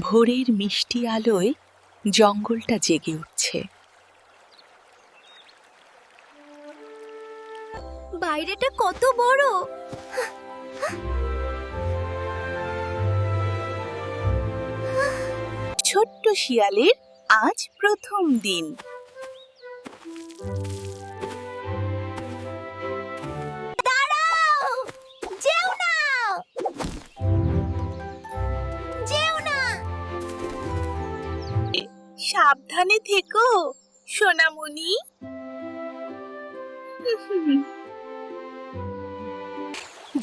ভোরের মিষ্টি আলোয় জঙ্গলটা জেগে উঠছে। বাইরেটা কত বড়? ছোট্ট শিয়ালের আজ প্রথম দিন। সাবধানে থেকো সোনামণি।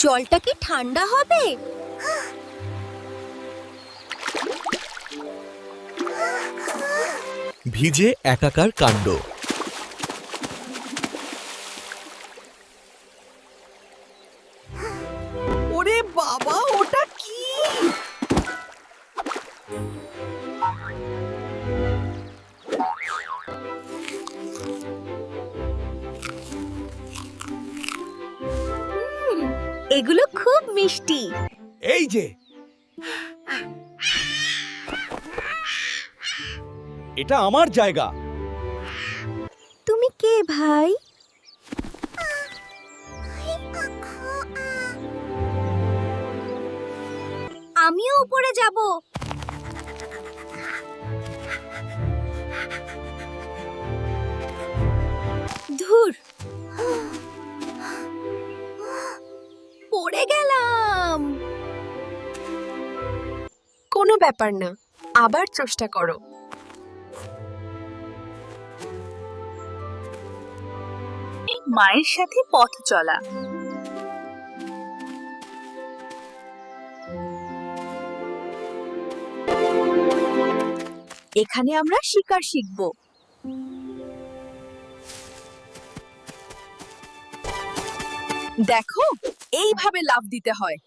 জলটা কি ঠান্ডা হবে? ভিজে একাকার কাণ্ড। ওরে বাবা এগুলো খুব মিষ্টি। এই যে। এটা আমার জায়গা। তুমি কে ভাই? আমিও উপরে যাব। কোনো ব্যাপার না। আবার চেষ্টা করো। মায়ের সাথে পথ চলা। এখানে আমরা শিকার শিখব। দেখো, এইভাবে লাভ দিতে হয়।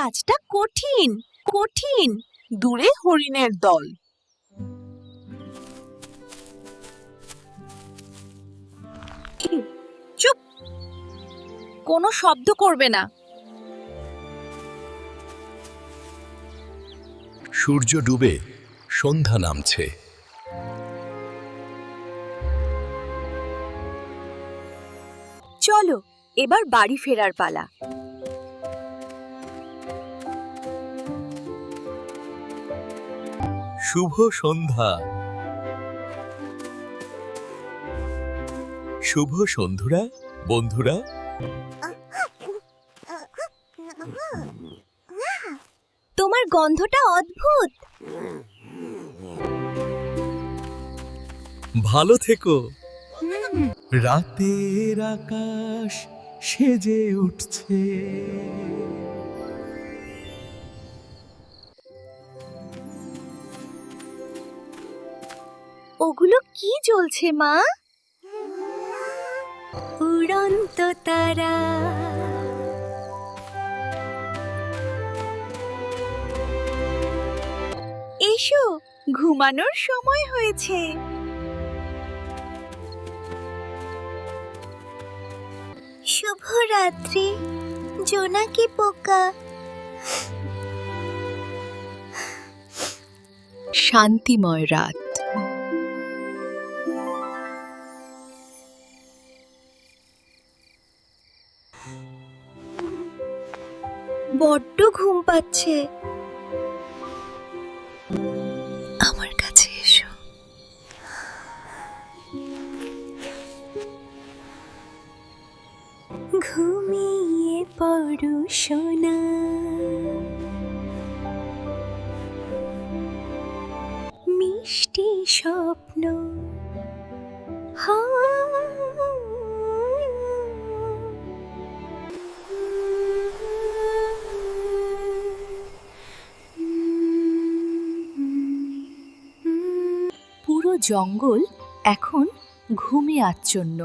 কাজটা কঠিন কঠিন। দূরে হরিণের দল। চুপ। কোনো শব্দ করবে না। সূর্য ডুবে সন্ধ্যা নামছে। চলো এবার বাড়ি ফেরার পালা। শুভ সন্ধ্যা। শুভ সন্ধুরা বন্ধুরা। তোমার গন্ধটা অদ্ভুত। ভালো থেকো। রাতের আকাশ সেজে উঠছে। ওগুলো কি জ্বলছে, মা? উড়ন্ত তারা। এসো, ঘুমানোর সময় হয়েছে। শুভরাত্রি, জোনাকি পোকা। শান্তিময় রাত। বড্ড ঘুম পাচ্ছে। আমার কাছে এসো। ঘুমিয়ে পড়ো সোনা। মিষ্টি স্বপ্ন। পুরো জঙ্গল এখন ঘুমে আচ্ছন্ন।